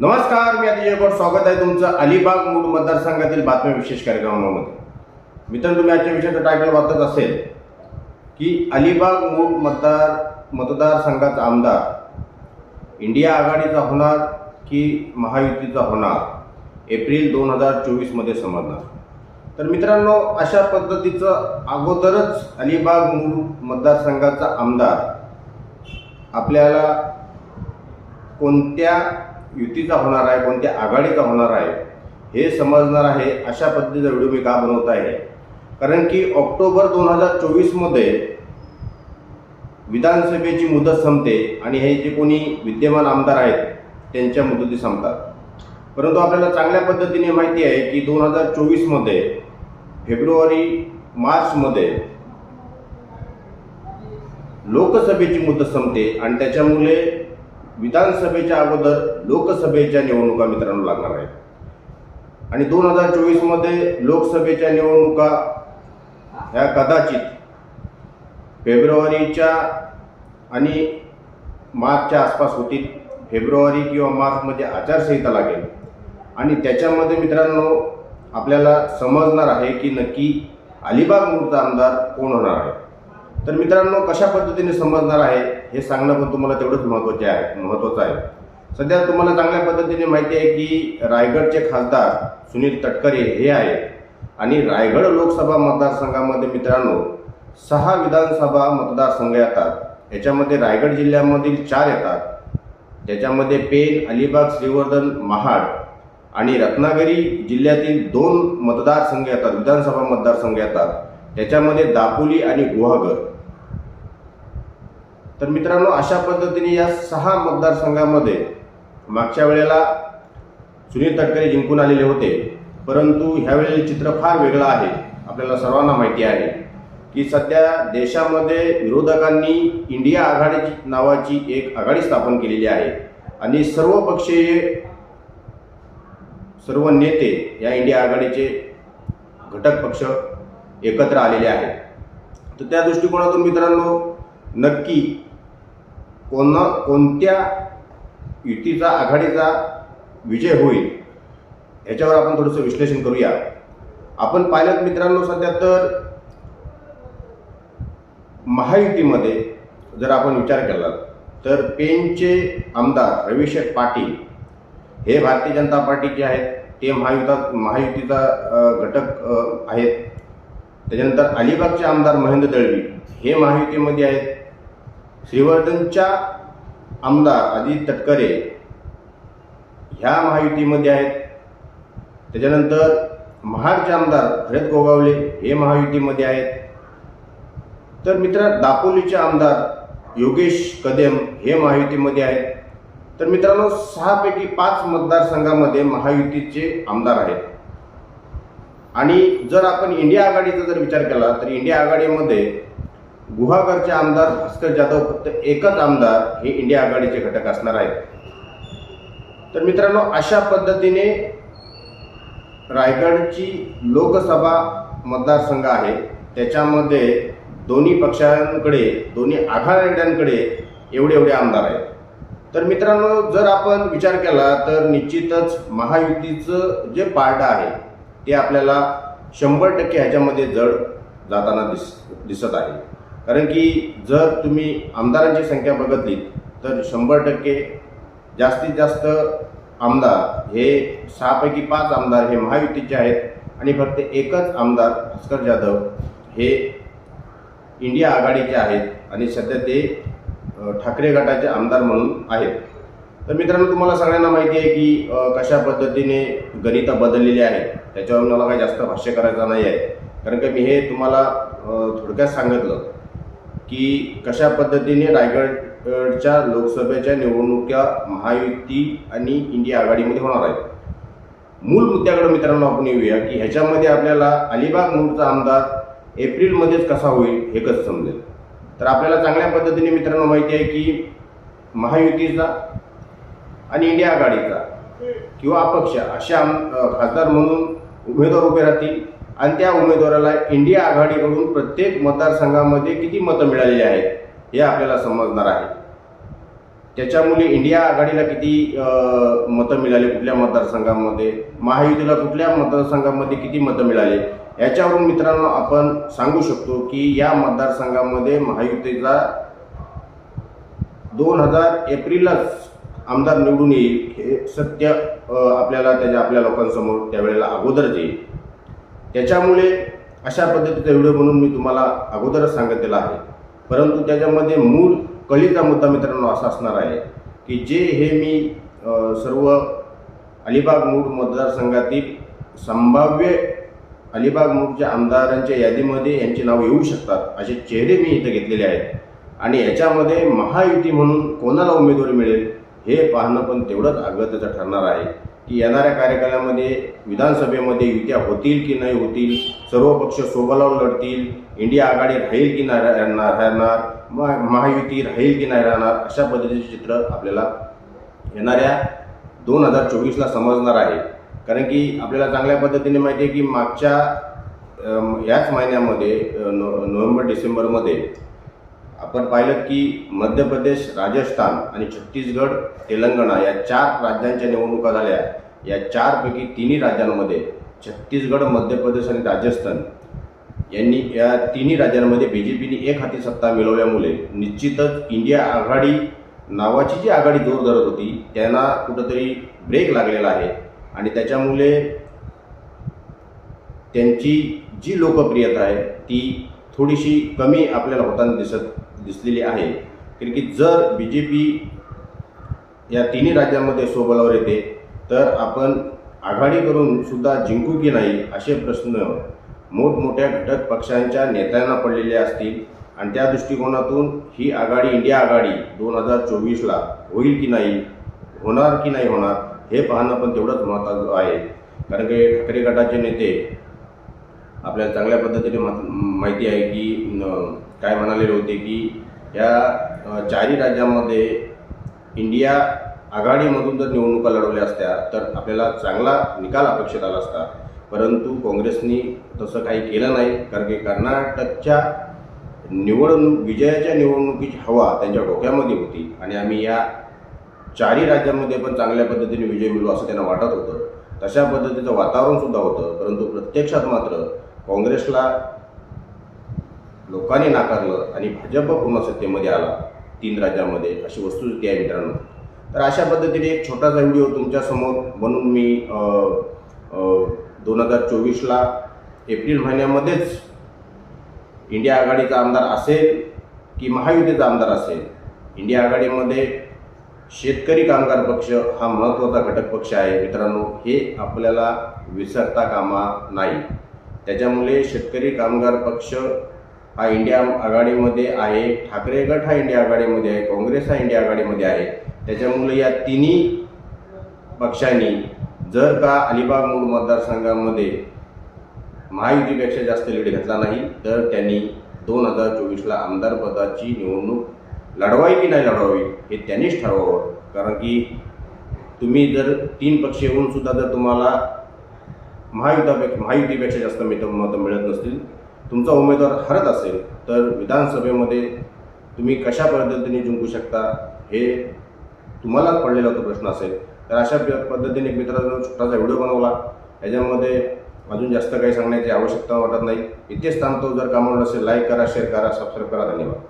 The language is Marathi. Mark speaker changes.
Speaker 1: नमस्कार मी अतिशय स्वागत आहे तुमचं अलिबाग मूळ मतदारसंघातील बातम्या विशेष कार्यक्रमामध्ये. मित्रांनो तुम्ही आजच्या विषयाचं टायटल वाचत असेल की अलिबाग मूळ मतदार मतदारसंघाचा आमदार इंडिया आघाडीचा होणार की महायुतीचा होणार एप्रिल दोन हजार चोवीसमध्ये समजणार. तर मित्रांनो अशा पद्धतीचं अगोदरच अलिबाग मूळ मतदारसंघाचा आमदार आपल्याला कोणत्या युतीचा होणार आहे कोणत्या आघाडीचा होणार आहे हे समजणार आहे अशा पद्धतीचा व्हिडिओ मी का बनवत आहे. कारण की ऑक्टोबर दोन हजार चोवीसमध्ये विधानसभेची मुदत संपते आणि हे जे कोणी विद्यमान आमदार आहेत त्यांच्या मुदती संपतात. परंतु आपल्याला चांगल्या पद्धतीने माहिती आहे की दोन हजार चोवीसमध्ये फेब्रुवारी मार्चमध्ये लोकसभेची मुदत संपते आणि त्याच्यामुळे विधानसभेच्या अगोदर लोकसभेच्या निवडणुका मित्रांनो लागणार आहेत. आणि दोन हजार चोवीसमध्ये लोकसभेच्या निवडणुका ह्या कदाचित फेब्रुवारीच्या आणि मार्चच्या आसपास होतील. फेब्रुवारी किंवा मार्चमध्ये आचारसंहिता लागेल. आणि त्याच्यामध्ये मित्रांनो आपल्याला समजणार आहे की नक्की अलिबाग मूळचा आमदार कोण होणार आहे? तर मित्रांनो कशा पद्धतीने समजणार आहे? हे सांगणं पण तुम्हाला तेवढंच महत्त्वाचे आहे महत्त्वाचं आहे. सध्या तुम्हाला चांगल्या पद्धतीने माहिती आहे की रायगडचे खासदार सुनील तटकरे हे आहे आणि रायगड लोकसभा मतदारसंघामध्ये मित्रांनो सहा विधानसभा मतदारसंघ येतात. याच्यामध्ये रायगड जिल्ह्यामधील चार येतात. त्याच्यामध्ये पेन अलिबाग श्रीवर्धन महाड आणि रत्नागिरी जिल्ह्यातील दोन मतदारसंघ येतात विधानसभा मतदारसंघ येतात. त्याच्यामध्ये दापोली आणि गुहागर. तर मित्रांनो अशा पद्धतीने या सहा मतदारसंघामध्ये मागच्या वेळेला सुनील तटकरे जिंकून आलेले होते. परंतु ह्यावेळेला चित्र फार वेगळं आहे. आपल्याला सर्वांना माहिती आहे की सध्या देशामध्ये विरोधकांनी इंडिया आघाडी नावाची एक आघाडी स्थापन केलेली आहे. आणि सर्व पक्षीय सर्व नेते या इंडिया आघाडीचे घटक पक्ष एकत्र आलेले आहेत. तर त्या दृष्टिकोनातून मित्रांनो नक्की कोणा कोणत्या युतीचा आघाडीचा विजय होईल ह्याच्यावर आपण थोडंसं विश्लेषण करूया. आपण पाहिलं मित्रांनो सध्या तर महायुतीमध्ये जर आपण विचार केला तर पेनचे आमदार रविशेठ पाटील हे भारतीय जनता पार्टीचे आहेत ते महायुता महायुतीचा घटक आहेत. त्याच्यानंतर अलिबागचे आमदार महेंद्र दळवी हे महायुतीमध्ये आहेत. श्रीवर्धनच्या आमदार अजित तटकरे ह्या महायुतीमध्ये आहेत. त्याच्यानंतर महाडचे आमदार भरत गोगावले हे महायुतीमध्ये आहेत. तर मित्र दापोलीचे आमदार योगेश कदम हे महायुतीमध्ये आहेत. तर मित्रांनो सहापैकी पाच मतदारसंघामध्ये महायुतीचे आमदार आहेत. आणि जर आपण इंडिया आघाडीचा जर विचार केला तर इंडिया आघाडीमध्ये गुहागरचे आमदार भास्कर जाधव फक्त एकच आमदार हे इंडिया आघाडीचे घटक असणार आहेत. तर मित्रांनो अशा पद्धतीने रायगडची लोकसभा मतदारसंघ आहे. त्याच्यामध्ये दोन्ही पक्षांकडे दोन्ही आघाड्यांकडे एवढे एवढे आमदार आहेत. तर मित्रांनो जर आपण विचार केला तर निश्चितच महायुतीचं जे पार्ट आहे ते आपल्याला शंभर टक्के ह्याच्यामध्ये जड जाताना दिस दिसत आहे. कारण की जर तुम्ही आमदारांची संख्या बघितली तर शंभर टक्के जास्तीत जास्त आमदार हे सहापैकी पाच आमदार हे महायुतीचे आहेत आणि फक्त एकच आमदार भास्कर जाधव हे इंडिया आघाडीचे आहेत आणि सध्या ते ठाकरे गटाचे आमदार म्हणून आहेत. तर मित्रांनो तुम्हाला सगळ्यांना माहिती आहे की कशा पद्धतीने गणितं बदललेली आहेत त्याच्यावर मला काही जास्त भाष्य करायचं नाही आहे. कारण की मी हे तुम्हाला थोडक्यात सांगितलं. की कशा पद्धतीने रायगडच्या लोकसभेच्या निवडणुका महायुती आणि इंडिया आघाडीमध्ये होणार आहेत? मूळ मुद्द्याकडे मित्रांनो आपण येऊया की ह्याच्यामध्ये आपल्याला अलिबाग मूळचा आमदार एप्रिलमध्येच कसा होईल हे कसं समजेल? तर आपल्याला चांगल्या पद्धतीने मित्रांनो माहिती आहे की महायुतीचा आणि इंडिया आघाडीचा किंवा अपक्ष असे आम खासदार म्हणून उमेदवार उभे राहतील. आणि त्या उमेदवाराला इंडिया आघाडीकडून प्रत्येक मतदारसंघामध्ये किती मतं मिळालेली आहेत हे आपल्याला समजणार आहे. त्याच्यामुळे इंडिया आघाडीला किती मतं मिळाली कुठल्या मतदारसंघामध्ये? महायुतीला कुठल्या मतदारसंघामध्ये किती मतं मिळाली? याच्यावरून मित्रांनो आपण सांगू शकतो की या मतदारसंघामध्ये महायुतीचा दोन हजार एप्रिललाच आमदार निवडून येईल हे सत्य आपल्याला त्याच्या आपल्या लोकांसमोर त्यावेळेला अगोदरच येईल. त्याच्यामुळे अशा पद्धतीचा व्हिडिओ म्हणून मी तुम्हाला अगोदरच सांगितलेला आहे. परंतु त्याच्यामध्ये मूळ कळीचा मुद्दा मित्रांनो असा असणार आहे की जे हे मी सर्व अलिबाग मूळ मतदारसंघातील संभाव्य अलिबाग मूळच्या आमदारांच्या यादीमध्ये यांची नावं येऊ शकतात. असे चेहरे मी इथं घेतलेले आहेत. आणि याच्यामध्ये महायुती म्हणून कोणाला उमेदवारी मिळेल हे पाहणं पण तेवढंच अगत्याचं ठरणार आहे. की येणाऱ्या कार्यकालामध्ये विधानसभेमध्ये युत्या होतील की नाही होतील सर्व पक्ष सोबलावर लढतील इंडिया आघाडी राहील की नाही राहणार राहणार महा- महायुती राहील की नाही राहणार अशा पद्धतीचे चित्र आपल्याला येणाऱ्या दोन हजार चोवीसला समजणार आहे. कारण की आपल्याला चांगल्या पद्धतीने माहिती आहे की मागच्या याच महिन्यामध्ये नो नोव्हेंबर डिसेंबरमध्ये आपण पाहिलं की मध्य प्रदेश राजस्थान आणि छत्तीसगड तेलंगणा या चार राज्यांच्या निवडणुका झाल्या. या चारपैकी तिन्ही राज्यांमध्ये छत्तीसगड मध्य प्रदेश आणि राजस्थान यांनी या तिन्ही राज्यांमध्ये बी जे पीने एक हाती सत्ता मिळवल्यामुळे निश्चितच इंडिया आघाडी नावाची जी आघाडी जोर धरत होती त्यांना कुठंतरी ब्रेक लागलेला आहे. आणि त्याच्यामुळे त्यांची जी लोकप्रियता आहे ती थोडीशी कमी आपल्याला होताना दिसत दिसलेली आहे. कारण की जर बी जे पी या तिन्ही राज्यांमध्ये सोबलावर येते तर आपण आघाडी करून सुद्धा जिंकू की नाही असे प्रश्न मोठमोठ्या घटक पक्षांच्या नेत्यांना पडलेले असतील. आणि त्या दृष्टिकोनातून ही आघाडी इंडिया आघाडी दोन हजार चोवीसला होईल की नाही होणार की नाही होणार हे पाहणं पण तेवढंच महत्त्वाचं आहे. कारण की ठाकरे गटाचे नेते आपल्याला चांगल्या पद्धतीने माहिती आहे की काय म्हणालेले होते की या चारही राज्यांमध्ये इंडिया आघाडीमधून जर निवडणुका लढवल्या असत्या तर आपल्याला चांगला निकाल अपेक्षित आला असता. परंतु काँग्रेसनी तसं काही केलं नाही कारण की कर्नाटकच्या निवडणूक विजयाच्या निवडणुकीची हवा त्यांच्या डोक्यामध्ये होती. आणि आम्ही या चारही राज्यांमध्ये पण चांगल्या पद्धतीने विजय मिळू असं त्यांना वाटत होतं. तशा पद्धतीचं वातावरणसुद्धा होतं परंतु प्रत्यक्षात मात्र काँग्रेसला लोकांनी नाकारलं आणि भाजप पुन्हा सत्तेमध्ये आला तीन राज्यामध्ये अशी वस्तुस्थिती आहे मित्रांनो. तर अशा पद्धतीने एक छोटासा व्हिडिओ तुमच्यासमोर बनवून मी दोन हजार चोवीसला एप्रिल महिन्यामध्येच इंडिया आघाडीचा आमदार असेल की महायुतीचा आमदार असेल इंडिया आघाडीमध्ये शेतकरी कामगार पक्ष हा महत्त्वाचा घटक पक्ष आहे मित्रांनो हे आपल्याला विसरता कामा नाही. त्याच्यामुळे शेतकरी कामगार पक्ष हा इंडिया आघाडीमध्ये आहे ठाकरे गट हा इंडिया आघाडीमध्ये आहे काँग्रेस हा इंडिया आघाडीमध्ये आहे. त्याच्यामुळे या तिन्ही पक्षांनी जर का अलिबाग मूळ मतदारसंघामध्ये महायुतीपेक्षा जास्त लीड घेतला नाही तर त्यांनी दोन हजार चोवीसला आमदारपदाची निवडणूक लढवावी की नाही लढवावी हे त्यांनीच ठरवावं. कारण की तुम्ही जर तीन पक्ष येऊन सुद्धा जर तुम्हाला महायुतापेक्षा महायुतीपेक्षा जास्त मित मतं मिळत नसतील तुमचा उमेदवार हरत असेल तर विधानसभेमध्ये तुम्ही कशा पद्धतीने जिंकू शकता हे तुम्हालाच पडलेला तो प्रश्न असेल. तर अशा पद्धतीने एक मित्रांनो छोटासा व्हिडिओ बनवला. याच्यामध्ये अजून जास्त काही सांगण्याची आवश्यकता वाटत नाही. इथेच थांबतो. जर कामावर असेल लाईक करा शेअर करा सबस्क्राईब करा. धन्यवाद.